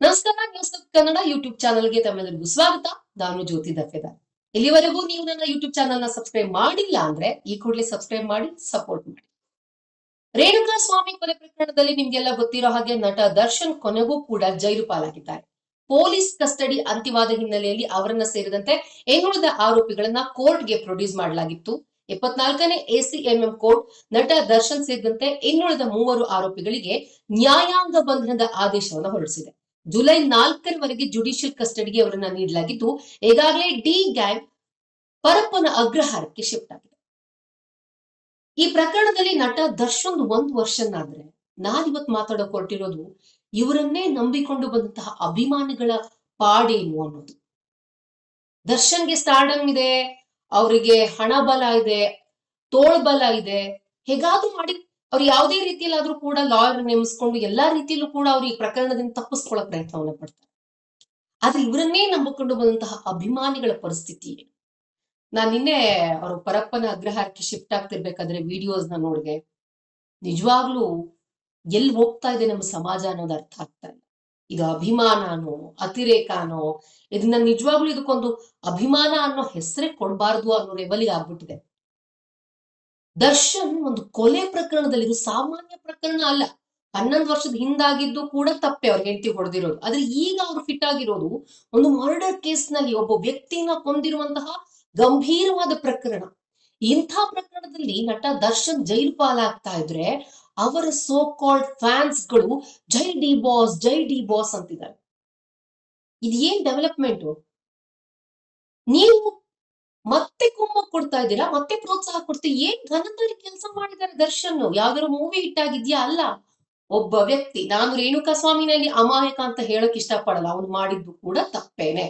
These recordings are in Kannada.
ನಮಸ್ಕಾರ ನ್ಯೂಸ್ ಕನ್ನಡ ಯೂಟ್ಯೂಬ್ ಚಾನಲ್ಗೆ ತಮ್ಮೆಲ್ಲರಿಗೂ ಸ್ವಾಗತ. ನಾನು ಜ್ಯೋತಿ ದಫೆದಾರ್ ಇಲ್ಲಿವರೆಗೂ ನೀವು ನನ್ನ ಯೂಟ್ಯೂಬ್ ಚಾನಲ್ನ ಸಬ್ಸ್ಕ್ರೈಬ್ ಮಾಡಿಲ್ಲ ಅಂದ್ರೆ ಈ ಕೂಡಲೇ ಸಬ್ಸ್ಕ್ರೈಬ್ ಮಾಡಿ, ಸಪೋರ್ಟ್ ಮಾಡಿ. ರೇಣುಕಾ ಸ್ವಾಮಿ ಕೊಲೆ ಪ್ರಕರಣದಲ್ಲಿ ನಿಮ್ಗೆಲ್ಲ ಗೊತ್ತಿರೋ ಹಾಗೆ ನಟ ದರ್ಶನ್ ಕೊನೆಗೂ ಕೂಡ ಜೈಲು ಪಾಲಾಗಿದ್ದಾರೆ. ಪೊಲೀಸ್ ಕಸ್ಟಡಿ ಅಂತಿವಾದ ಹಿನ್ನೆಲೆಯಲ್ಲಿ ಅವರನ್ನ ಸೇರಿದಂತೆ ಇನ್ನುಳಿದ ಆರೋಪಿಗಳನ್ನ ಕೋರ್ಟ್ಗೆ ಪ್ರೊಡ್ಯೂಸ್ ಮಾಡಲಾಗಿತ್ತು. ಇಪ್ಪತ್ನಾಲ್ಕನೇ ಎಸಿಎಂಎಂ ಕೋರ್ಟ್ ನಟ ದರ್ಶನ್ ಸೇರಿದಂತೆ ಇನ್ನುಳಿದ ಮೂವರು ಆರೋಪಿಗಳಿಗೆ ನ್ಯಾಯಾಂಗ ಬಂಧನದ ಆದೇಶವನ್ನು ಹೊರಡಿಸಿದೆ. ಜುಲೈ ನಾಲ್ಕರವರೆಗೆ ಜುಡಿಷಿಯಲ್ ಕಸ್ಟಡಿಗೆ ಅವರನ್ನ ನೀಡಲಾಗಿದ್ದು, ಈಗಾಗಲೇ ಡಿ ಗ್ಯಾಂಗ್ ಪರಪ್ಪನ ಅಗ್ರಹಾರಕ್ಕೆ ಶಿಫ್ಟ್ ಆಗಿದೆ. ಈ ಪ್ರಕರಣದಲ್ಲಿ ನಟ ದರ್ಶನ್ ಒಂದು ವರ್ಷನಾದ್ರೆ ನಾನಿವತ್ ಮಾತಾಡೋಕೆ ಹೊರಟಿರೋದು ಇವರನ್ನೇ ನಂಬಿಕೊಂಡು ಬಂದಂತಹ ಅಭಿಮಾನಿಗಳ ಪಾಡೇನು ಅನ್ನೋದು. ದರ್ಶನ್ಗೆ ಸ್ಟಾರ್ಡಮ್ ಇದೆ, ಅವರಿಗೆ ಹಣ ಬಲ ಇದೆ ತೋಳ್ಬಲ ಇದೆ, ಹೇಗಾದ್ರೂ ಮಾಡಿ ಅವ್ರು ಯಾವುದೇ ರೀತಿಯಲ್ಲಾದ್ರೂ ಕೂಡ ಲಾಯರ್ ನೇಮಿಸ್ಕೊಂಡು ಎಲ್ಲಾ ರೀತಿಯಲ್ಲೂ ಕೂಡ ಅವ್ರು ಈ ಪ್ರಕರಣದಿಂದ ತಪ್ಪಿಸ್ಕೊಳ್ಳೋ ಪ್ರಯತ್ನವನ್ನ ಪಡ್ತಾರೆ. ಆದ್ರೆ ಇವರನ್ನೇ ನಂಬಿಕೊಂಡು ಬಂದಂತಹ ಅಭಿಮಾನಿಗಳ ಪರಿಸ್ಥಿತಿ ನಾನ್ ನಿನ್ನೆ ಅವರು ಪರಪ್ಪನ ಅಗ್ರಹಾರಕ್ಕೆ ಶಿಫ್ಟ್ ಆಗ್ತಿರ್ಬೇಕಾದ್ರೆ ವಿಡಿಯೋಸ್ನ ನೋಡಿದೆ. ನಿಜವಾಗ್ಲೂ ಎಲ್ಲಿ ಹೋಗ್ತಾ ಇದೆ ನಮ್ಮ ಸಮಾಜ ಅನ್ನೋದು ಅರ್ಥ ಆಗ್ತಾ ಇಲ್ಲ. ಇದು ಅಭಿಮಾನನೋ ಅತಿರೇಕನೋ ಇದನ್ನ ನಿಜವಾಗ್ಲೂ ಇದಕ್ಕೊಂದು ಅಭಿಮಾನ ಅನ್ನೋ ಹೆಸರೇ ಕೊಡಬಾರ್ದು ಅನ್ನೋ ಲೆವೆಲ್ಗೆ ಆಗ್ಬಿಟ್ಟಿದೆ. ದರ್ಶನ್ ಒಂದು ಕೊಲೆ ಪ್ರಕರಣದಲ್ಲಿ ಇದು ಸಾಮಾನ್ಯ ಪ್ರಕರಣ ಅಲ್ಲ. ಹನ್ನೊಂದು ವರ್ಷದ ಹಿಂದಾಗಿದ್ದು ಕೂಡ ತಪ್ಪೆ ಅವ್ರ ಹೆಂಡತಿ ಹೊಡೆದಿರೋದು. ಆದ್ರೆ ಈಗ ಅವ್ರು ಫಿಟ್ ಆಗಿರೋದು ಒಂದು ಮರ್ಡರ್ ಕೇಸ್ನಲ್ಲಿ ಒಬ್ಬ ವ್ಯಕ್ತಿನ ಕೊಂದಿರುವಂತಹ ಗಂಭೀರವಾದ ಪ್ರಕರಣ. ಇಂಥ ಪ್ರಕರಣದಲ್ಲಿ ನಟ ದರ್ಶನ್ ಜೈಲು ಪಾಲಾಗ್ತಾ ಇದ್ರೆ ಅವರ ಸೋ ಕಾಲ್ಡ್ ಫ್ಯಾನ್ಸ್ಗಳು ಜೈ ಡಿ ಬಾಸ್, ಜೈ ಡಿ ಬಾಸ್ ಅಂತಿದ್ದಾರೆ. ಇದು ಏನ್ ಡೆವಲಪ್ಮೆಂಟ್ ನೀವು ಮತ್ತೆ ಕುಮ್ಮ ಕೊಡ್ತಾ ಇದ್ದೀರಾ? ಮತ್ತೆ ಪ್ರೋತ್ಸಾಹ ಕೊಡ್ತೀವಿ ಏನ್ ಘನಕಾರಿ ಕೆಲಸ ಮಾಡಿದ್ದಾರೆ ದರ್ಶನ್ ಯಾವ್ದಾದ್ರು ಮೂವಿ ಹಿಟ್ ಆಗಿದ್ಯಾ? ಅಲ್ಲ. ಒಬ್ಬ ವ್ಯಕ್ತಿ, ನಾನು ರೇಣುಕಾ ಸ್ವಾಮಿನಲ್ಲಿ ಅಮಾಯಕ ಅಂತ ಹೇಳಕ್ ಇಷ್ಟಪಡಲ್ಲ. ಅವನು ಮಾಡಿದ್ದು ಕೂಡ ತಪ್ಪೇನೆ.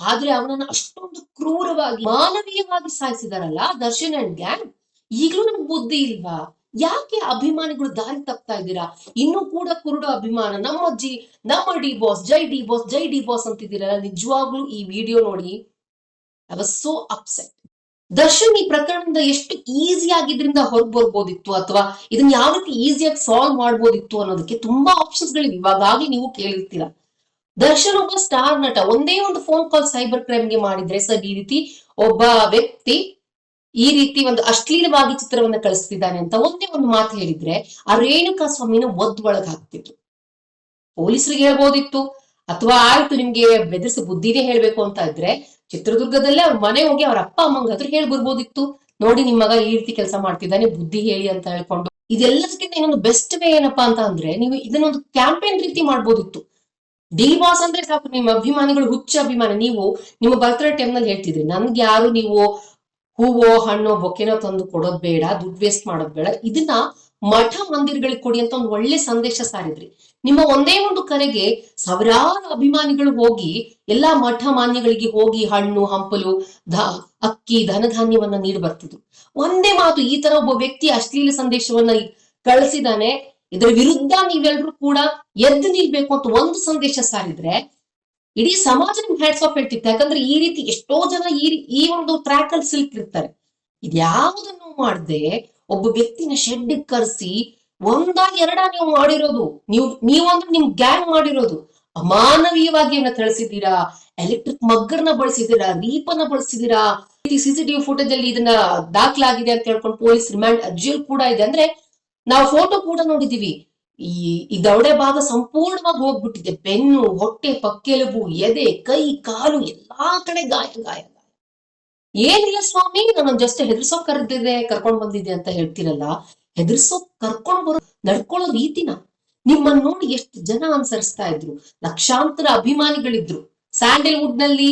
ಆದ್ರೆ ಅವನನ್ನ ಅಷ್ಟೊಂದು ಕ್ರೂರವಾಗಿ, ಮಾನವೀಯವಾಗಿ ಸಾಯಿಸಿದಾರಲ್ಲ ದರ್ಶನ್ ಅಂಡ್ ಗ್ಯಾಂಗ್ ಈಗಲೂ ನಮ್ಗೆ ಬುದ್ಧಿ ಇಲ್ವಾ? ಯಾಕೆ ಅಭಿಮಾನಿಗಳು ದಾರಿ ತಪ್ತಾ ಇದ್ದೀರಾ? ಇನ್ನೂ ಕೂಡ ಕುರುಡು ಅಭಿಮಾನ. ನಮ್ಮ ಜಿ, ನಮ್ಮ ಡಿ ಬಾಸ್ ಜೈ ಡಿ ಬಾಸ್ ಜೈ ಡಿ ಬಾಸ್ ಅಂತಿದ್ದೀರಲ್ಲ. ನಿಜವಾಗ್ಲೂ ಈ ವಿಡಿಯೋ ನೋಡಿ. I was so upset Darshan ಈ ಪ್ರಕರಣದಿಂದ ಎಷ್ಟು ಈಸಿ ಆಗಿದ್ರಿಂದ ಹೊರಗೆ ಬರ್ಬೋದಿತ್ತು ಅಥವಾ ಇದನ್ನ ಯಾವ ರೀತಿ ಈಸಿಯಾಗಿ ಸಾಲ್ವ್ ಮಾಡ್ಬೋದಿತ್ತು ಅನ್ನೋದಕ್ಕೆ ತುಂಬಾ ಆಪ್ಷನ್ಸ್ ಗಳಿವೆ. ಇವಾಗಾಗಿ ನೀವು ಕೇಳಿರ್ತೀರ. ದರ್ಶನ್ ಒಬ್ಬ ಸ್ಟಾರ್ ನಟ, ಒಂದೇ ಒಂದು ಫೋನ್ ಕಾಲ್ ಸೈಬರ್ ಕ್ರೈಮ್ಗೆ ಮಾಡಿದ್ರೆ ಸರ್ ಈ ರೀತಿ ಒಬ್ಬ ವ್ಯಕ್ತಿ ಈ ರೀತಿ ಒಂದು ಅಶ್ಲೀಲವಾಗಿ ಚಿತ್ರವನ್ನ ಕಳಿಸ್ತಿದ್ದಾನೆ ಅಂತ ಒಂದೇ ಒಂದು ಮಾತು ಹೇಳಿದ್ರೆ ಆ ರೇಣುಕಾ ಸ್ವಾಮಿನ ಒದ್ ಹಾಕ್ತಿದ್ರು ಪೊಲೀಸರಿಗೆ ಹೇಳ್ಬೋದಿತ್ತು. ಅಥವಾ ಆಯ್ತು ನಿಮ್ಗೆ ಬೆದರಿಸಿ ಬುದ್ಧಿನೇ ಹೇಳ್ಬೇಕು ಅಂತ ಇದ್ರೆ ಚಿತ್ರದುರ್ಗದಲ್ಲೇ ಅವ್ರ ಮನೆ ಹೋಗಿ ಅವ್ರ ಅಪ್ಪ ಅಮ್ಮಂಗಾದ್ರೂ ಹೇಳಿ ಬರ್ಬೋದಿತ್ತು. ನೋಡಿ ನಿಮ್ ಮಗ ಈ ರೀತಿ ಕೆಲಸ ಮಾಡ್ತಿದ್ದಾನೆ, ಬುದ್ಧಿ ಹೇಳಿ ಅಂತ ಹೇಳ್ಕೊಂಡು. ಇದೆಲ್ಲದಕ್ಕಿಂತ ಇನ್ನೊಂದು ಬೆಸ್ಟ್ ವೇ ಏನಪ್ಪಾ ಅಂತ ಅಂದ್ರೆ ನೀವು ಇದನ್ನೊಂದು ಕ್ಯಾಂಪೇನ್ ರೀತಿ ಮಾಡ್ಬೋದಿತ್ತು. ಡಿ ಬಾಸ್ ಅಂದ್ರೆ ಸಾಕು, ನಿಮ್ಮ ಅಭಿಮಾನಿಗಳು, ಹುಚ್ಚ ಅಭಿಮಾನ, ನೀವು ನಿಮ್ಮ ಬರ್ತ್ಡೇ ಟೈಮ್ನಲ್ಲಿ ಹೇಳ್ತಿದ್ರಿ, ನನ್ಗೆ ಯಾರು ನೀವು ಹೂವೋ, ಹಣ್ಣೋ, ಬೊಕ್ಕೆನೋ ತಂದು ಕೊಡೋದ್ ಬೇಡ, ದುಡ್ಡು ವೇಸ್ಟ್ ಮಾಡೋದ್ ಬೇಡ, ಇದನ್ನ ಮಠ ಮಂದಿರಗಳಿಗೆ ಕೊಡಿ ಅಂತ ಒಂದು ಒಳ್ಳೆ ಸಂದೇಶ ಸಾರಿದ್ರಿ. ನಿಮ್ಮ ಒಂದೇ ಒಂದು ಕರೆಗೆ ಸಾವಿರಾರು ಅಭಿಮಾನಿಗಳು ಹೋಗಿ, ಎಲ್ಲಾ ಮಠ ಮಾನ್ಯಗಳಿಗೆ ಹೋಗಿ ಹಣ್ಣು, ಹಂಪಲು, ಧ, ಅಕ್ಕಿ, ಧನಧಾನ್ಯವನ್ನ ನೀಡಿ ಬರ್ತಿದ್ರು. ಒಂದೇ ಮಾತು, ಈ ತರ ಒಬ್ಬ ವ್ಯಕ್ತಿ ಅಶ್ಲೀಲ ಸಂದೇಶವನ್ನ ಕಳಿಸಿದಾನೆ. ಇದರ ವಿರುದ್ಧ ನೀವೆಲ್ರು ಕೂಡ ಎದ್ದು ನಿಲ್ಬೇಕು ಅಂತ ಒಂದು ಸಂದೇಶ ಸಾರಿದ್ರೆ, ಇಡೀ ಸಮಾಜ ಹ್ಯಾಟ್ಸ್ ಆಫ್ ಹೇಳ್ತಿತ್ತು. ಯಾಕಂದ್ರೆ ಈ ರೀತಿ ಎಷ್ಟೋ ಜನ ಈ ಈ ಒಂದು ಟ್ರ್ಯಾಕ್ ಅಲ್ಲಿ ಸಿಲ್ಕಿರ್ತಾರೆ. ಇದ್ಯಾವುದನ್ನು ಮಾಡದೆ, ಒಬ್ಬ ವ್ಯಕ್ತಿನ ಶೆಡ್ ಕರೆಸಿ ಒಂದ ಎರಡ ನೀವು ಮಾಡಿರೋದು. ನೀವು, ನೀವೊಂದು ನಿಮ್ ಗ್ಯಾಂಗ್ ಮಾಡಿರೋದು. ಅಮಾನವೀಯವಾಗಿ ಅವನ್ನ ತಿಳಿಸಿದ್ದೀರಾ ಎಲೆಕ್ಟ್ರಿಕ್ ಮಗ್ಗರ್ನ ಬಳಸಿದ್ದೀರಾ? ರೀಪನ್ನ ಬಳಸಿದ್ದೀರಾ? ಸಿಸಿಟಿವಿ ಫುಟೇಜ್ ಅಲ್ಲಿ ಇದನ್ನ ದಾಖಲಾಗಿದೆ ಅಂತ ಹೇಳ್ಕೊಂಡು ಪೊಲೀಸ್ ರಿಮ್ಯಾಂಡ್ ಅರ್ಜಿಯಲ್ಲಿ ಕೂಡ ಇದೆ. ಅಂದ್ರೆ ನಾವು ಫೋಟೋ ಕೂಡ ನೋಡಿದೀವಿ ಈ ಈ ದವಡೆ ಭಾಗ ಸಂಪೂರ್ಣವಾಗಿ ಹೋಗ್ಬಿಟ್ಟಿದೆ. ಬೆನ್ನು, ಹೊಟ್ಟೆ ಪಕ್ಕೆಲುಬು ಎದೆ, ಕೈ, ಕಾಲು, ಎಲ್ಲಾ ಕಡೆ ಗಾಯ ಗಾಯ ಏನಿಲ್ಲ ಸ್ವಾಮಿ ನಾನು ಜಸ್ಟ್ ಹೆದರ್ಸೋ ಕರೆದಿದೆ ಕರ್ಕೊಂಡ್ ಬಂದಿದ್ದೆ ಅಂತ ಹೇಳ್ತೀರಲ್ಲ. ಹೆದರ್ಸೋಕ್ ಕರ್ಕೊಂಡ್ ಬರೋ ನಡ್ಕೊಳ್ಳೋ ರೀತಿನ ನಿಮ್ಮನ್ನ ನೋಡಿ ಎಷ್ಟು ಜನ ಅನುಸರಿಸ್ತಾ ಇದ್ರು. ಲಕ್ಷಾಂತರ ಅಭಿಮಾನಿಗಳಿದ್ರು. ಸ್ಯಾಂಡಲ್ವುಡ್ನಲ್ಲಿ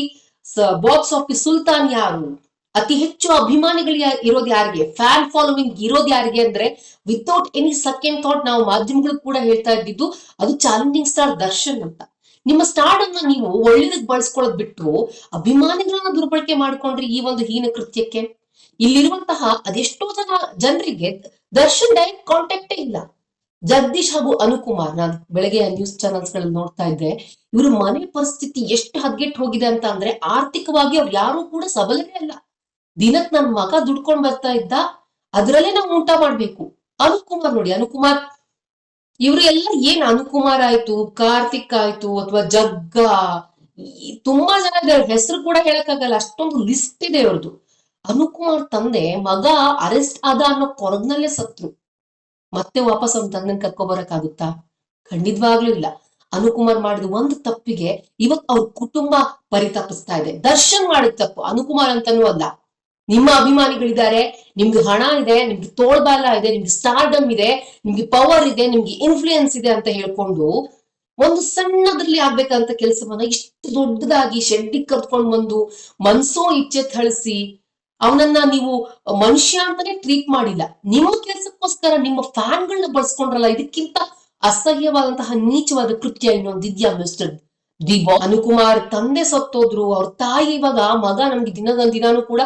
ಬಾಕ್ಸ್ ಆಫೀಸ್ ಸುಲ್ತಾನ್ ಯಾರು? ಅತಿ ಹೆಚ್ಚು ಅಭಿಮಾನಿಗಳು ಇರೋದು ಯಾರಿಗೆ? ಫ್ಯಾನ್ ಫಾಲೋವಿಂಗ್ ಇರೋದು ಯಾರಿಗೆ ಅಂದ್ರೆ ವಿತೌಟ್ ಎನಿ ಸೆಕೆಂಡ್ ಥಾಟ್ ನಾವು ಮಾಧ್ಯಮಗಳು ಕೂಡ ಹೇಳ್ತಾ ಇದ್ದಿದ್ದು, ಅದು ಚಾಲೆಂಜಿಂಗ್ ಸ್ಟಾರ್ ದರ್ಶನ್ ಅಂತ. ನಿಮ್ಮ ಸ್ಟಾರ್ ಅನ್ನ ನೀವು ಒಳ್ಳೇದಕ್ ಬಳಸ್ಕೊಳ್ಳೋದ್ ಬಿಟ್ಟು ಅಭಿಮಾನಿಗಳನ್ನ ದುರ್ಬಳಕೆ ಮಾಡ್ಕೊಂಡ್ರಿ ಈ ಒಂದು ಹೀನ ಕೃತ್ಯಕ್ಕೆ. ಇಲ್ಲಿರುವಂತಹ ಅದೆಷ್ಟೋ ಜನ, ಜನರಿಗೆ ದರ್ಶನ್ ಡೈರೆಕ್ಟ್ ಕಾಂಟ್ಯಾಕ್ಟೇ ಇಲ್ಲ. ಜಗದೀಶ್ ಹಾಗೂ ಅನುಕುಮಾರ್, ನಾನು ಬೆಳಗ್ಗೆ ನ್ಯೂಸ್ ಚಾನೆಲ್ಸ್ಗಳಲ್ಲಿ ನೋಡ್ತಾ ಇದ್ದೆ ಇವ್ರ ಮನೆ ಪರಿಸ್ಥಿತಿ ಎಷ್ಟು ಹದ್ಗೆಟ್ ಹೋಗಿದೆ ಅಂತ ಅಂದ್ರೆ ಆರ್ಥಿಕವಾಗಿ ಅವ್ರು ಯಾರು ಕೂಡ ಸಬಲರೇ ಅಲ್ಲ. ದಿನಕ್ ನನ್ ಮಗ ದುಡ್ಕೊಂಡ್ ಬರ್ತಾ ಇದ್ದ, ಅದ್ರಲ್ಲೇ ನಾವು ಊಟ ಮಾಡ್ಬೇಕು. ಅನುಕುಮಾರ್ ನೋಡಿ, ಅನುಕುಮಾರ್, ಇವ್ರು ಎಲ್ಲ ಏನ್ ಅನುಕುಮಾರ್ ಆಯ್ತು, ಕಾರ್ತಿಕ್ ಆಯ್ತು, ಅಥವಾ ಜಗ್ಗ ತುಂಬಾ ಜನ ಹೆಸರು ಕೂಡ ಹೇಳಕ್ಕಾಗಲ್ಲ, ಅಷ್ಟೊಂದು ಲಿಸ್ಟ್ ಇದೆ ಅವ್ರದ್ದು ಅನುಕುಮಾರ್ ತಂದೆ ಮಗ ಅರೆಸ್ಟ್ ಆದ ಅನ್ನೋ ಕೊರಗ್ನಲ್ಲೇ ಸತ್ರು ಮತ್ತೆ ವಾಪಸ್ ಅವ್ನ ತಂದನ್ ಕರ್ಕೊಬರಕ್ಕಾಗುತ್ತಾ ಖಂಡಿತವಾಗ್ಲೂ ಇಲ್ಲ. ಅನುಕುಮಾರ್ ಮಾಡಿದ ಒಂದು ತಪ್ಪಿಗೆ ಇವತ್ ಅವ್ರ ಕುಟುಂಬ ಪರಿತಪಿಸ್ತಾ ಇದೆ. ದರ್ಶನ್ ಮಾಡಿದ ತಪ್ಪು, ಅನುಕುಮಾರ್ ಅಂತಾನೂ ಅಲ್ಲ. ನಿಮ್ಮ ಅಭಿಮಾನಿಗಳಿದ್ದಾರೆ, ನಿಮ್ಗೆ ಹಣ ಇದೆ, ನಿಮ್ಗೆ ತೋಳ್ಬಾಲ ಇದೆ, ನಿಮ್ಗೆ ಸ್ಟಾರ್ಡಮ್ ಇದೆ, ನಿಮ್ಗೆ ಪವರ್ ಇದೆ, ನಿಮ್ಗೆ ಇನ್ಫ್ಲೂಯೆನ್ಸ್ ಇದೆ ಅಂತ ಹೇಳ್ಕೊಂಡು ಒಂದು ಸಣ್ಣದ್ರಲ್ಲಿ ಆಗ್ಬೇಕಂತ ಕೆಲಸವನ್ನ ಇಷ್ಟು ದೊಡ್ಡದಾಗಿ ಶೆಡ್ಡಿಗೆ ಕರ್ಕೊಂಡು ಬಂದು ಮನ್ಸೋ ಇಚ್ಛೆ ಥಳಿಸಿ ಅವನನ್ನ ನೀವು ಮನುಷ್ಯ ಅಂತಾನೆ ಟ್ರೀಟ್ ಮಾಡಿಲ್ಲ. ನಿಮ್ಮ ಕೆಲಸಕ್ಕೋಸ್ಕರ ನಿಮ್ಮ ಫ್ಯಾನ್ಗಳನ್ನ ಬಳಸ್ಕೊಂಡ್ರಲ್ಲ, ಇದಕ್ಕಿಂತ ಅಸಹ್ಯವಾದಂತಹ ನೀಚವಾದ ಕೃತ್ಯ ಇನ್ನೊಂದಿದ್ಯಾ ಮಿಸ್ಟರ್ ದಿಬಾ. ಅನುಕುಮಾರ್ ತಂದೆ ಸತ್ತೋದ್ರು, ಅವ್ರ ತಾಯಿ ಇವಾಗ ಮಗ ನಮ್ಗೆ ದಿನದ ದಿನಾನು ಕೂಡ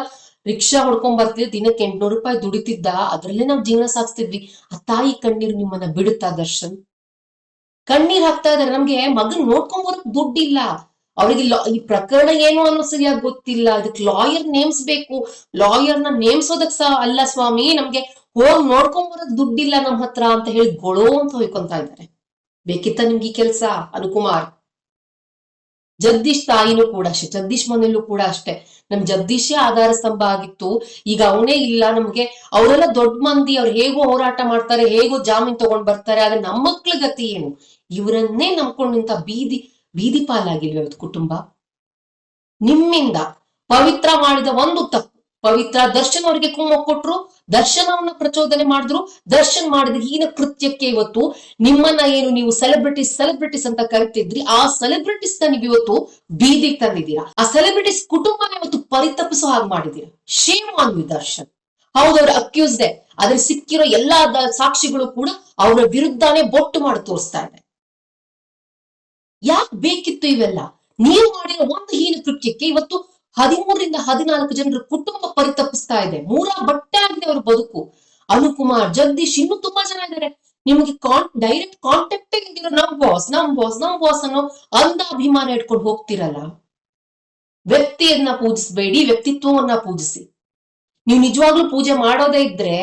ರಿಕ್ಷಾ ಹೊಡ್ಕೊಂಡ್ ಬರ್ತಿದ್ದೆ ದಿನಕ್ಕೆ ಎಂಟ್ನೂರು ರೂಪಾಯಿ ದುಡಿತಿದ್ದ. ಅದ್ರಲ್ಲೇ ನಾವ್ ಜೀವನ ಸಾಗಿಸ್ತಿದ್ವಿ. ಆ ತಾಯಿ ಕಣ್ಣೀರು ನಿಮ್ಮನ್ನ ಬಿಡುತ್ತಾ ದರ್ಶನ್? ಕಣ್ಣೀರ್ ಹಾಕ್ತಾ ಇದಾರೆ. ನಮ್ಗೆ ಮಗನ್ ನೋಡ್ಕೊಂಡ್ ಬರಕ್ ದುಡ್ಡಿಲ್ಲ. ಅವ್ರಿಗೆ ಈ ಪ್ರಕರಣ ಏನು ಅನ್ನೋ ಸರಿಯಾಗಿ ಗೊತ್ತಿಲ್ಲ. ಅದಕ್ಕೆ ಲಾಯರ್ ನೇಮ್ಸ್ಬೇಕು. ಲಾಯರ್ನ ನೇಮ್ಸೋದಕ್ ಸಹ ಅಲ್ಲ ಸ್ವಾಮಿ, ನಮ್ಗೆ ಹೋಗ್ ನೋಡ್ಕೊಂಡ್ ಬರೋದ್ ದುಡ್ಡಿಲ್ಲ ನಮ್ ಹತ್ರ ಅಂತ ಹೇಳಿ ಗೊಳೋ ಅಂತ ಹೋಯ್ಕೊಂತ ಇದ್ದಾರೆ. ಬೇಕಿತ್ತ ನಿಮ್ಗೆ ಈ ಕೆಲ್ಸ? ಅನುಕುಮಾರ್. ಜಗದೀಶ್ ತಾಯಿನೂ ಕೂಡ ಅಷ್ಟೇ. ಜಗದೀಶ್ ಮನೆಯಲ್ಲೂ ಕೂಡ ಅಷ್ಟೇ. ನಮ್ ಜಗದೀಶೇ ಆಧಾರ ಸ್ತಂಭ ಆಗಿತ್ತು. ಈಗ ಅವನೇ ಇಲ್ಲ. ನಮ್ಗೆ ಅವರೆಲ್ಲ ದೊಡ್ಡ ಮಂದಿ. ಅವ್ರು ಹೇಗೋ ಹೋರಾಟ ಮಾಡ್ತಾರೆ, ಹೇಗೋ ಜಾಮೀನ್ ತಗೊಂಡ್ ಬರ್ತಾರೆ. ಆದ್ರೆ ನಮ್ಮ ಮಕ್ಳ ಗತಿ ಏನು? ಇವರನ್ನೇ ನಂಬ್ಕೊಂಡು ನಿಂತ ಬೀದಿ ಬೀದಿ ಇವತ್ತು ಕುಟುಂಬ. ನಿಮ್ಮಿಂದ ಪವಿತ್ರ ಮಾಡಿದ ಒಂದು ತಪ್ಪು. ಪವಿತ್ರ ದರ್ಶನ್ ಅವರಿಗೆ ಕುಮ್ಮಕ್ ಕೊಟ್ರು ದರ್ಶನವನ್ನು ಪ್ರಚೋದನೆ ಮಾಡಿದ್ರು, ದರ್ಶನ್ ಮಾಡಿದ ಹೀನ ಕೃತ್ಯಕ್ಕೆ ಇವತ್ತು ನಿಮ್ಮನ್ನ ಏನು ನೀವು ಸೆಲೆಬ್ರಿಟೀಸ್ ಸೆಲೆಬ್ರಿಟೀಸ್ ಅಂತ ಕರಿತಿದ್ರಿ, ಆ ಸೆಲೆಬ್ರಿಟೀಸ್ ನೀವು ಇವತ್ತು ಬೀದಿಗೆ ತಂದಿದ್ದೀರಾ. ಆ ಸೆಲೆಬ್ರಿಟೀಸ್ ಕುಟುಂಬನ ಇವತ್ತು ಪರಿತಪಿಸೋ ಹಾಗೆ ಮಾಡಿದ್ದೀರಾ. Shame on Darshan. ಹೌದು, ಅವ್ರ ಅಕ್ಯೂಸ್ಡೆ ಆದ್ರೆ ಸಿಕ್ಕಿರೋ ಎಲ್ಲಾ ಸಾಕ್ಷಿಗಳು ಕೂಡ ಅವರ ವಿರುದ್ಧನೇ ಬೊಟ್ಟು ಮಾಡಿ ತೋರಿಸ್ತಾ ಇದೆ ಯಾಕೆ ಬೇಕಿತ್ತು ಇವೆಲ್ಲ? ನೀವು ಮಾಡಿರೋ ಒಂದು ಹೀನ ಕೃತ್ಯಕ್ಕೆ ಇವತ್ತು ಹದಿಮೂರರಿಂದ ಹದಿನಾಲ್ಕು ಜನರ ಕುಟುಂಬ ಪರಿತಪಿಸ್ತಾ ಇದೆ. ಮೂರ ಬಟ್ಟೆ ಆಗಿದೆ ಅವ್ರ ಬದುಕು. ಅನುಕುಮಾರ್ ಜಗದೀಶ್ ಇನ್ನು ತುಂಬಾ ಜನ ಇದ್ದಾರೆ. ನಿಮಗೆ ಕಾನ್ ಡೈರೆಕ್ಟ್ ಕಾಂಟ್ಯಾಕ್ಟ್ ಇದ್ದೀರ ನಮ್ ಬಾಸ್ ನಮ್ ಬಾಸ್ ನಮ್ ಬಾಸ್ ಅನ್ನೋ ಅಂದ ಅಭಿಮಾನ ಇಟ್ಕೊಂಡು ಹೋಗ್ತಿರಲ್ಲ? ವ್ಯಕ್ತಿಯನ್ನ ಪೂಜಿಸಬೇಡಿ, ವ್ಯಕ್ತಿತ್ವವನ್ನ ಪೂಜಿಸಿ. ನೀವು ನಿಜವಾಗ್ಲೂ ಪೂಜೆ ಮಾಡೋದೇ ಇದ್ರೆ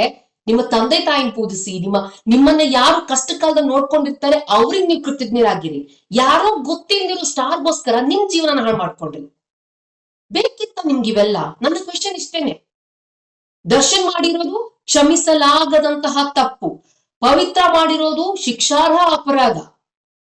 ನಿಮ್ಮ ತಂದೆ ತಾಯಿನ ಪೂಜಿಸಿ, ನಿಮ್ಮ ನಿಮ್ಮನ್ನ ಯಾರು ಕಷ್ಟ ಕಾಲದ ನೋಡ್ಕೊಂಡಿರ್ತಾರೆ, ಅವ್ರಿಗೆ ನೀವು ಕೃತಜ್ಞರಾಗಿರಿ. ಯಾರೋ ಗೊತ್ತಿಲ್ದಿರೋ ಸ್ಟಾರ್ಗೋಸ್ಕರ ನಿಮ್ ಜೀವನ ಹಾಳು ಮಾಡ್ಕೊಂಡ್ರಿ ಬೇಕಿತ್ತ ನಿಮ್ಗೆ ಇವೆಲ್ಲ. ನನ್ನ ಕ್ವೆಶನ್ ಇಷ್ಟೇನೆ. ದರ್ಶನ್ ಮಾಡಿರೋದು ಕ್ಷಮಿಸಲಾಗದಂತಹ ತಪ್ಪು. ಪವಿತ್ರ ಮಾಡಿರೋದು ಶಿಕ್ಷಾರ್ಹ ಅಪರಾಧ.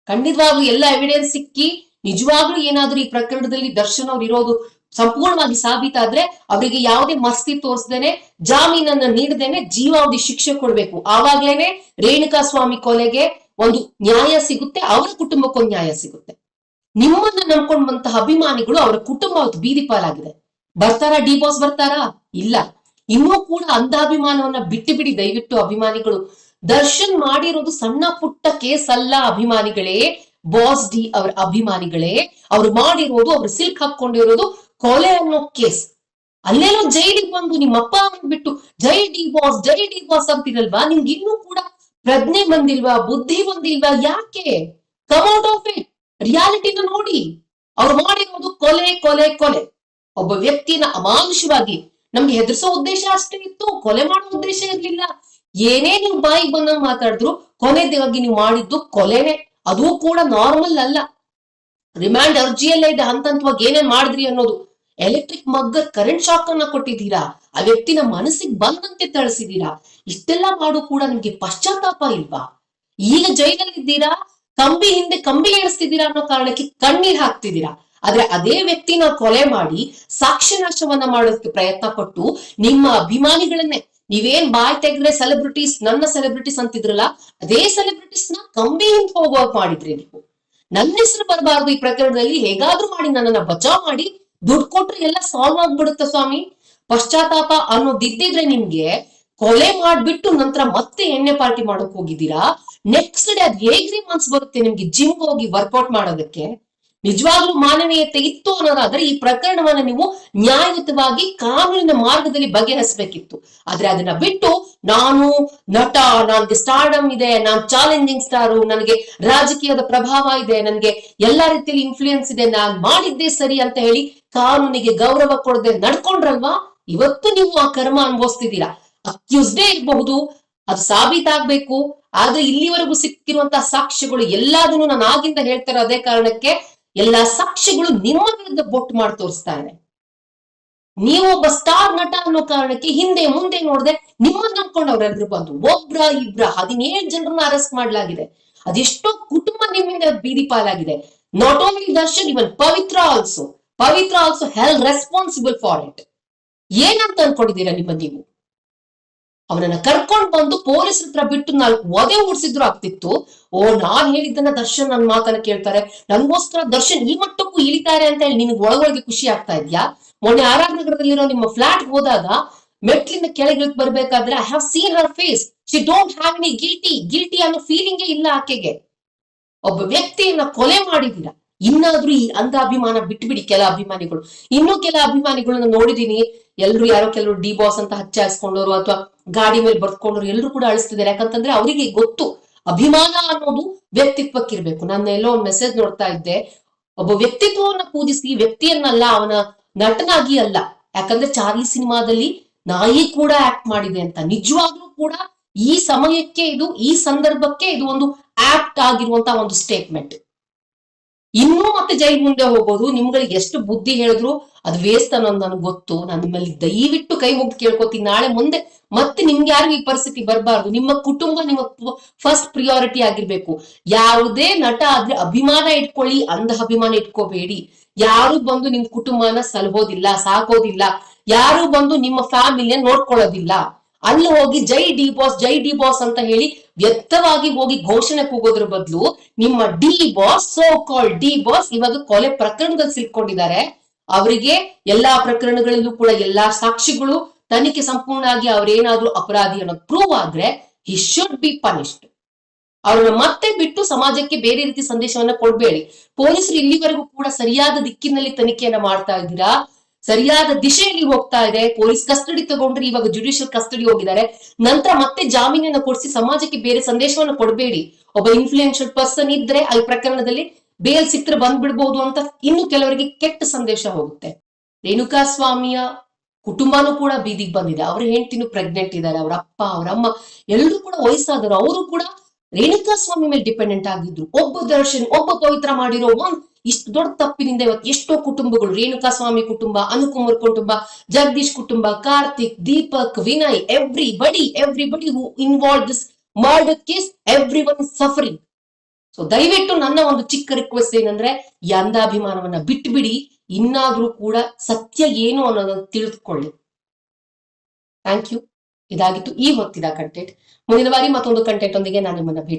ಖಂಡಿತವಾಗ್ಲೂ ಎಲ್ಲ ಎವಿಡೆನ್ಸ್ ಸಿಕ್ಕಿ ನಿಜವಾಗ್ಲೂ ಏನಾದ್ರೂ ಈ ಪ್ರಕರಣದಲ್ಲಿ ದರ್ಶನ್ ಅವ್ರು ಇರೋದು ಸಂಪೂರ್ಣವಾಗಿ ಸಾಬೀತಾದ್ರೆ ಅವರಿಗೆ ಯಾವುದೇ ಮಸ್ತಿ ತೋರಿಸ್ದೇನೆ, ಜಾಮೀನನ್ನ ನೀಡದೇನೆ ಜೀವಾವಧಿ ಶಿಕ್ಷೆ ಕೊಡ್ಬೇಕು. ಆವಾಗ್ಲೇನೆ ರೇಣುಕಾ ಸ್ವಾಮಿ ಕೊಲೆಗೆ ಒಂದು ನ್ಯಾಯ ಸಿಗುತ್ತೆ, ಅವರ ಕುಟುಂಬಕ್ಕೊಂದು ನ್ಯಾಯ ಸಿಗುತ್ತೆ. ನಿಮ್ಮನ್ನ ನಂಬ್ಕೊಂಡಂತಹ ಅಭಿಮಾನಿಗಳು ಅವರ ಕುಟುಂಬ ಅವತ್ತು ಬೀದಿ ಪಾಲಾಗಿದೆ. ಬರ್ತಾರಾ? ಡಿ ಬಾಸ್ ಬರ್ತಾರಾ? ಇಲ್ಲ. ಇನ್ನೂ ಕೂಡ ಅಂಧಾಭಿಮಾನವನ್ನ ಬಿಟ್ಟು ಬಿಡಿ ದಯವಿಟ್ಟು ಅಭಿಮಾನಿಗಳು. ದರ್ಶನ್ ಮಾಡಿರೋದು ಸಣ್ಣ ಪುಟ್ಟ ಕೇಸ್ ಅಲ್ಲ ಅಭಿಮಾನಿಗಳೇ, ಬಾಸ್ ಡಿ ಅವರ ಅಭಿಮಾನಿಗಳೇ. ಅವ್ರು ಮಾಡಿರೋದು, ಅವ್ರು ಸಿಲ್ಕ್ ಹಾಕೊಂಡಿರೋದು ಕೊಲೆ ಅನ್ನೋ ಕೇಸ್. ಅಲ್ಲೇನೋ ಡಿ ಬಂದು ನಿಮ್ಮ ಅಪ್ಪ ಅಂದ್ಬಿಟ್ಟು ಬಿಟ್ಟು ಜೈ ಡಿ ಬಾಸ್, ಜೈ ಡಿ ಬಾಸ್ ಅಂತಿರಲ್ವಾ? ನಿಮ್ಗೆ ಇನ್ನೂ ಕೂಡ ಪ್ರಜ್ಞೆ ಬಂದಿಲ್ವಾ, ಬುದ್ಧಿ ಬಂದಿಲ್ವಾ? ಯಾಕೆ? ಕಮ್ಔಟ್ ಆಫ್ ಇಟ್ ರಿಯಾಲಿಟಿನ ನೋಡಿ. ಅವ್ರು ಮಾಡಿರೋದು ಕೊಲೆ ಕೊಲೆ ಕೊಲೆ. ಒಬ್ಬ ವ್ಯಕ್ತಿನ ಅಮಾನುಷವಾಗಿ ನಮ್ಗೆ ಹೆದರ್ಸೋ ಉದ್ದೇಶ ಅಷ್ಟೇ ಇತ್ತು. ಕೊಲೆ ಮಾಡೋ ಉದ್ದೇಶ ಇರ್ಲಿಲ್ಲ. ಏನೇ ನೀವು ಬಾಯಿಗೆ ಬಂದಂಗ್ ಮಾತಾಡಿದ್ರು ಕೊನೆದಾಗಿ ನೀವು ಮಾಡಿದ್ದು ಕೊಲೆನೆ. ಅದು ಕೂಡ ನಾರ್ಮಲ್ ಅಲ್ಲ. ರಿಮ್ಯಾಂಡ್ ಅರ್ಜಿಯಲ್ಲೇ ಇದೆ. ಹಂತ ಏನೇನ್ ಮಾಡಿದ್ರಿ ಅನ್ನೋದು. ಎಲೆಕ್ಟ್ರಿಕ್ ಮಗ್ಗ ಕರೆಂಟ್ ಶಾಕ್ ಅನ್ನ ಕೊಟ್ಟಿದ್ದೀರಾ? ಆ ವ್ಯಕ್ತಿನ ಮನಸ್ಸಿಗೆ ಬಂದಂತೆ ತಳಿಸಿದೀರಾ ಇಷ್ಟೆಲ್ಲ ಮಾಡು ಕೂಡ ನಿಮ್ಗೆ ಪಶ್ಚಾತ್ತಾಪ ಇಲ್ವಾ? ಈಗ ಜೈಲಲ್ಲಿದ್ದೀರಾ ಕಂಬಿ ಹಿಂದೆ ಕಂಬಿ ಏರಿಸ್ತಿದ್ದೀರಾ ಅನ್ನೋ ಕಾರಣಕ್ಕೆ ಕಣ್ಣೀರ್ ಹಾಕ್ತಿದ್ದೀರಾ? ಆದ್ರೆ ಅದೇ ವ್ಯಕ್ತಿನ ಕೊಲೆ ಮಾಡಿ ಸಾಕ್ಷ್ಯ ನಾಶವನ್ನ ಮಾಡೋದಕ್ಕೆ ಪ್ರಯತ್ನ ಪಟ್ಟು ನಿಮ್ಮ ಅಭಿಮಾನಿಗಳನ್ನೇ, ನೀವೇನ್ ಬಾಯ್ ತೆಗೆದ್ರೆ ಸೆಲೆಬ್ರಿಟೀಸ್ ನನ್ನ ಸೆಲೆಬ್ರಿಟೀಸ್ ಅಂತಿದ್ರಲ್ಲ, ಅದೇ ಸೆಲೆಬ್ರಿಟೀಸ್ನ ಕಂಬಿ ಹಿಂದ್ ಹೋಗುವಾಗ ಮಾಡಿದ್ರಿ ನೀವು. ನನ್ನ ಹೆಸರು ಬರಬಾರ್ದು ಈ ಪ್ರಕರಣದಲ್ಲಿ, ಹೇಗಾದ್ರೂ ಮಾಡಿ ನನ್ನನ್ನ ಬಚಾವ್ ಮಾಡಿ ದುಡ್ಡು ಕೊಟ್ರೆ ಎಲ್ಲ ಸಾಲ್ವ್ ಆಗ್ಬಿಡುತ್ತೆ ಸ್ವಾಮಿ. ಪಶ್ಚಾತ್ತಾಪ ಅನ್ನೋದಿದ್ದಿದ್ರೆ ನಿಮ್ಗೆ ಕೊಲೆ ಮಾಡ್ಬಿಟ್ಟು ನಂತರ ಮತ್ತೆ ಎಣ್ಣೆ ಪಾರ್ಟಿ ಮಾಡಕ್ ಹೋಗಿದ್ದೀರಾ? ನೆಕ್ಸ್ಟ್ ಡೇ ಅದ್ ಹೇಗ್ರಿ ಮನ್ಸ್ ಬರುತ್ತೆ ನಿಮ್ಗೆ ಜಿಮ್ ಹೋಗಿ ವರ್ಕೌಟ್ ಮಾಡೋದಕ್ಕೆ? ನಿಜವಾಗ್ಲೂ ಮಾನವೀಯತೆ ಇತ್ತು ಅನ್ನೋದಾದ್ರೆ ಈ ಪ್ರಕರಣವನ್ನ ನೀವು ನ್ಯಾಯಯುತವಾಗಿ ಕಾನೂನಿನ ಮಾರ್ಗದಲ್ಲಿ ಬಗೆಹರಿಸಬೇಕಿತ್ತು. ಆದ್ರೆ ಅದನ್ನ ಬಿಟ್ಟು ನಾನು ನಟ, ನನ್ಗೆ ಸ್ಟಾರ್ಡಮ್ ಇದೆ, ನಾನ್ ಚಾಲೆಂಜಿಂಗ್ ಸ್ಟಾರು ನನಗೆ ರಾಜಕೀಯದ ಪ್ರಭಾವ ಇದೆ, ನನಗೆ ಎಲ್ಲಾ ರೀತಿಯಲ್ಲಿ ಇನ್ಫ್ಲೂಯೆನ್ಸ್ ಇದೆ, ನಾನ್ ಮಾಡಿದ್ದೇ ಸರಿ ಅಂತ ಹೇಳಿ ಕಾನೂನಿಗೆ ಗೌರವ ಕೊಡದೆ ನಡ್ಕೊಂಡ್ರಲ್ವಾ? ಇವತ್ತು ನೀವು ಆ ಕರ್ಮ ಅನುಭವಿಸ್ತಿದ್ದೀರಾ? ಅಕ್ಯೂಸ್ಡೇ ಇರಬಹುದು, ಅದು ಸಾಬೀತಾಗ್ಬೇಕು ಆದ್ರೆ ಇಲ್ಲಿವರೆಗೂ ಸಿಕ್ಕಿರುವಂತಹ ಸಾಕ್ಷ್ಯಗಳು ಎಲ್ಲಾದನ್ನು ನಾನು ಆಗಿಂದ ಹೇಳ್ತಾರೆ ಅದೇ ಕಾರಣಕ್ಕೆ ಎಲ್ಲಾ ಸಾಕ್ಷಿಗಳು ನಿಮ್ಮ ವಿರುದ್ಧ ಬೊಟ್ಟು ಮಾಡಿ ತೋರಿಸ್ತಾ ಇದೆ ನೀವು ಒಬ್ಬ ಸ್ಟಾರ್ ನಟ ಅನ್ನೋ ಕಾರಣಕ್ಕೆ ಹಿಂದೆ ಮುಂದೆ ನೋಡದೆ ನಿಮ್ಮನ್ನ ನಂಬ್ಕೊಂಡು ಅವರೆಲ್ಲರೂ ಬಂದು ಒಬ್ರ ಇಬ್ರ ಹದಿನೇಳು ಜನರನ್ನ ಅರೆಸ್ಟ್ ಮಾಡಲಾಗಿದೆ. ಅದೆಷ್ಟೋ ಕುಟುಂಬ ನಿಮ್ಮಿಂದ ಬೀದಿ ಪಾಲಾಗಿದೆ. Not only Darshan even Pavithra also Pavithra also held responsible for it ಏನಂತ ಅನ್ಕೊಂಡಿದ್ದೀರಾ ನಿಮ್ಮ ನೀವು? ಅವನನ್ನ ಕರ್ಕೊಂಡ್ ಬಂದು ಪೊಲೀಸ್ ಹತ್ರ ಬಿಟ್ಟು ನಾಲ್ಕು ಒದೆ ಓಡಿಸಿದ್ರು ಆಗ್ತಿತ್ತು. ಓ, ನಾನ್ ಹೇಳಿದ್ದನ್ನ ದರ್ಶನ್ ನನ್ನ ಮಾತನ್ನ ಕೇಳ್ತಾರೆ. ನನ್ಗೋಸ್ಕರ ದರ್ಶನ್ ಈ ಮಟ್ಟಕ್ಕೂ ಇಳಿತಾರೆ ಅಂತ ಹೇಳಿ ನಿನ್ಗೆ ಒಳಗೊಳಗೆ ಖುಷಿ ಆಗ್ತಾ ಇದ್ಯಾ? ಮೊನ್ನೆ ಆರ್ ನಗರದಲ್ಲಿರೋ ನಿಮ್ಮ ಫ್ಲಾಟ್ ಹೋದಾಗ ಮೆಟ್ಲಿಂದ ಕೆಳಗೆ ಬರ್ಬೇಕಾದ್ರೆ I have seen her face she don't have any guilty guilty ಅನ್ನೋ ಫೀಲಿಂಗೇ ಇಲ್ಲ ಆಕೆಗೆ. ಒಬ್ಬ ವ್ಯಕ್ತಿಯನ್ನ ಕೊಲೆ ಮಾಡಿದೀರ. ಇನ್ನಾದ್ರೂ ಈ ಅಂಧ ಅಭಿಮಾನ ಬಿಟ್ಬಿಡಿ ಕೆಲ ಅಭಿಮಾನಿಗಳು. ಇನ್ನೂ ಕೆಲ ಅಭಿಮಾನಿಗಳನ್ನ ನೋಡಿದೀನಿ. ಎಲ್ರು ಯಾರೋ ಕೆಲವರು ಡಿ ಬಾಸ್ ಅಂತ ಹಚ್ಚಾಯಿಸ್ಕೊಂಡವರು ಅಥವಾ ಗಾಡಿ ಮೇಲೆ ಬರ್ತ್ಕೊಂಡ್ರು ಎಲ್ಲರೂ ಕೂಡ ಅಳಿಸ್ತಿದ್ದಾರೆ. ಯಾಕಂತಂದ್ರೆ ಅವರಿಗೆ ಗೊತ್ತು, ಅಭಿಮಾನ ಅನ್ನೋದು ವ್ಯಕ್ತಿತ್ವಕ್ಕಿರ್ಬೇಕು. ನಾನು ಎಲ್ಲೋ ಒಂದು ಮೆಸೇಜ್ ನೋಡ್ತಾ ಇದ್ದೆ, ಒಬ್ಬ ವ್ಯಕ್ತಿತ್ವವನ್ನ ಪೂಜಿಸಿ ವ್ಯಕ್ತಿಯನ್ನಲ್ಲ, ಅವನ ನಟನಾಗಿ ಅಲ್ಲ. ಯಾಕಂದ್ರೆ ಚಾರ್ಲಿ ಸಿನಿಮಾದಲ್ಲಿ ನಾಯಿ ಕೂಡ ಆಕ್ಟ್ ಮಾಡಿದೆ ಅಂತ. ನಿಜವಾಗ್ಲೂ ಕೂಡ ಈ ಸಮಯಕ್ಕೆ ಇದು, ಈ ಸಂದರ್ಭಕ್ಕೆ ಇದು ಒಂದು ಆಪ್ಟ್ ಆಗಿರುವಂತ ಒಂದು ಸ್ಟೇಟ್ಮೆಂಟ್ ಇನ್ನೂ ಮತ್ತೆ ಜೈಲ್ ಮುಂದೆ ಹೋಗೋದು ನಿಮ್ಗಳಿಗೆ ಎಷ್ಟು ಬುದ್ಧಿ ಹೇಳಿದ್ರು ಅದು ವೇಸ್ಟ್ ಅನ್ನೋದು ನನ್ಗೆ ಗೊತ್ತು. ನಾನು ನಿಮ್ಮಲ್ಲಿ ದಯವಿಟ್ಟು ಕೈ ಹೋಗಿ ಕೇಳ್ಕೊತೀನಿ. ನಾಳೆ ಮುಂದೆ ಮತ್ತೆ ನಿಮ್ಗೆ ಯಾರಿಗೂ ಈ ಪರಿಸ್ಥಿತಿ ಬರಬಾರ್ದು. ನಿಮ್ಮ ಕುಟುಂಬ ನಿಮ್ಮ ಫಸ್ಟ್ ಪ್ರಿಯಾರಿಟಿ ಆಗಿರ್ಬೇಕು. ಯಾವುದೇ ನಟ ಆದ್ರೆ ಅಭಿಮಾನ ಇಟ್ಕೊಳ್ಳಿ, ಅಂಧ ಅಭಿಮಾನ ಇಟ್ಕೋಬೇಡಿ. ಯಾರು ಬಂದು ನಿಮ್ ಕುಟುಂಬನ ಸಲಹೋದಿಲ್ಲ ಸಾಕೋದಿಲ್ಲ. ಯಾರು ಬಂದು ನಿಮ್ಮ ಫ್ಯಾಮಿಲಿಯ ನೋಡ್ಕೊಳ್ಳೋದಿಲ್ಲ. ಅಲ್ಲಿ ಹೋಗಿ ಜೈ ಡಿ ಬಾಸ್, ಜೈ ಡಿ ಬಾಸ್ ಅಂತ ಹೇಳಿ ವ್ಯಕ್ತವಾಗಿ ಹೋಗಿ ಘೋಷಣೆ ಕೂಗೋದ್ರ ಬದಲು ನಿಮ್ಮ D boss so call D boss ಇವಾಗ ಕೊಲೆ ಪ್ರಕರಣದಲ್ಲಿ ಸಿಕ್ಕೊಂಡಿದ್ದಾರೆ ಅವರಿಗೆ ಎಲ್ಲಾ ಪ್ರಕರಣಗಳಲ್ಲೂ ಕೂಡ ಎಲ್ಲಾ ಸಾಕ್ಷಿಗಳು ತನಿಖೆ ಸಂಪೂರ್ಣ ಆಗಿ ಅವ್ರೇನಾದ್ರೂ ಅಪರಾಧಿ ಅನ್ನೋದು ಪ್ರೂವ್ ಆದ್ರೆ ಹಿ ಶುಡ್ ಬಿ ಪನಿಷ್ಡ್ ಅವ್ರನ್ನ ಮತ್ತೆ ಬಿಟ್ಟು ಸಮಾಜಕ್ಕೆ ಬೇರೆ ರೀತಿ ಸಂದೇಶವನ್ನ ಕೊಡ್ಬೇಡಿ. ಪೊಲೀಸರು ಇಲ್ಲಿವರೆಗೂ ಕೂಡ ಸರಿಯಾದ ದಿಕ್ಕಿನಲ್ಲಿ ತನಿಖೆಯನ್ನ ಮಾಡ್ತಾ ಇದ್ದೀರಾ? ಸರಿಯಾದ ದಿಶೆಯಲ್ಲಿ ಹೋಗ್ತಾ ಇದೆ. ಪೊಲೀಸ್ ಕಸ್ಟಡಿ ತಗೊಂಡ್ರೆ ಇವಾಗ ಜುಡಿಷಿಯಲ್ ಕಸ್ಟಡಿ ಹೋಗಿದ್ದಾರೆ. ನಂತರ ಮತ್ತೆ ಜಾಮೀನನ್ನು ಕೊಡಿಸಿ ಸಮಾಜಕ್ಕೆ ಬೇರೆ ಸಂದೇಶವನ್ನ ಕೊಡಬೇಡಿ. ಒಬ್ಬ ಇನ್ಫ್ಲೂಯೆನ್ಷಿಯಲ್ ಪರ್ಸನ್ ಇದ್ರೆ ಆ ಪ್ರಕರಣದಲ್ಲಿ ಬೇಲ್ ಸಿಕ್ಕರೆ ಬಂದ್ಬಿಡ್ಬಹುದು ಅಂತ ಇನ್ನು ಕೆಲವರಿಗೆ ಕೆಟ್ಟ ಸಂದೇಶ ಹೋಗುತ್ತೆ. ರೇಣುಕಾ ಸ್ವಾಮಿಯ ಕುಟುಂಬನೂ ಕೂಡ ಬೀದಿಗೆ ಬಂದಿದೆ. ಅವ್ರ ಹೆಂಡತಿನೂ ಪ್ರೆಗ್ನೆಂಟ್ ಇದ್ದಾರೆ. ಅವ್ರ ಅಪ್ಪ, ಅವ್ರ ಅಮ್ಮ ಎಲ್ಲರೂ ಕೂಡ ವಯಸ್ಸಾದರು ಅವರು ಕೂಡ ರೇಣುಕಾ ಸ್ವಾಮಿ ಮೇಲೆ ಡಿಪೆಂಡೆಂಟ್ ಆಗಿದ್ರು. ಒಬ್ಬ ದರ್ಶನ್, ಒಬ್ಬ ಪವಿತ್ರ ಮಾಡಿರೋ ಒಂದ್ ಇಷ್ಟು ದೊಡ್ಡ ತಪ್ಪಿನಿಂದ ಇವತ್ತು ಎಷ್ಟೋ ಕುಟುಂಬಗಳು, ರೇಣುಕಾ ಸ್ವಾಮಿ ಕುಟುಂಬ, ಅನುಕುಮಾರ್ ಕುಟುಂಬ, ಜಗದೀಶ್ ಕುಟುಂಬ, Karthik, Deepak, Vinay everybody everybody who involve this murder case everyone suffering so ದಯವಿಟ್ಟು ನನ್ನ ಒಂದು ಚಿಕ್ಕ ರಿಕ್ವೆಸ್ಟ್ ಏನಂದ್ರೆ, ಈ ಬಿಟ್ಬಿಡಿ. ಇನ್ನಾದ್ರೂ ಕೂಡ ಸತ್ಯ ಏನು ಅನ್ನೋದನ್ನ ತಿಳಿದುಕೊಳ್ಳಿ. ಥ್ಯಾಂಕ್ ಯು ಇದಾಗಿತ್ತು ಈ ಹೊತ್ತಿದ ಕಂಟೆಂಟ್ ಮುಂದಿನ ಬಾರಿ ಮತ್ತೊಂದು ಕಂಟೆಂಟ್ ಒಂದಿಗೆ ನಾನು ನಿಮ್ಮನ್ನ ಭೇಟಿ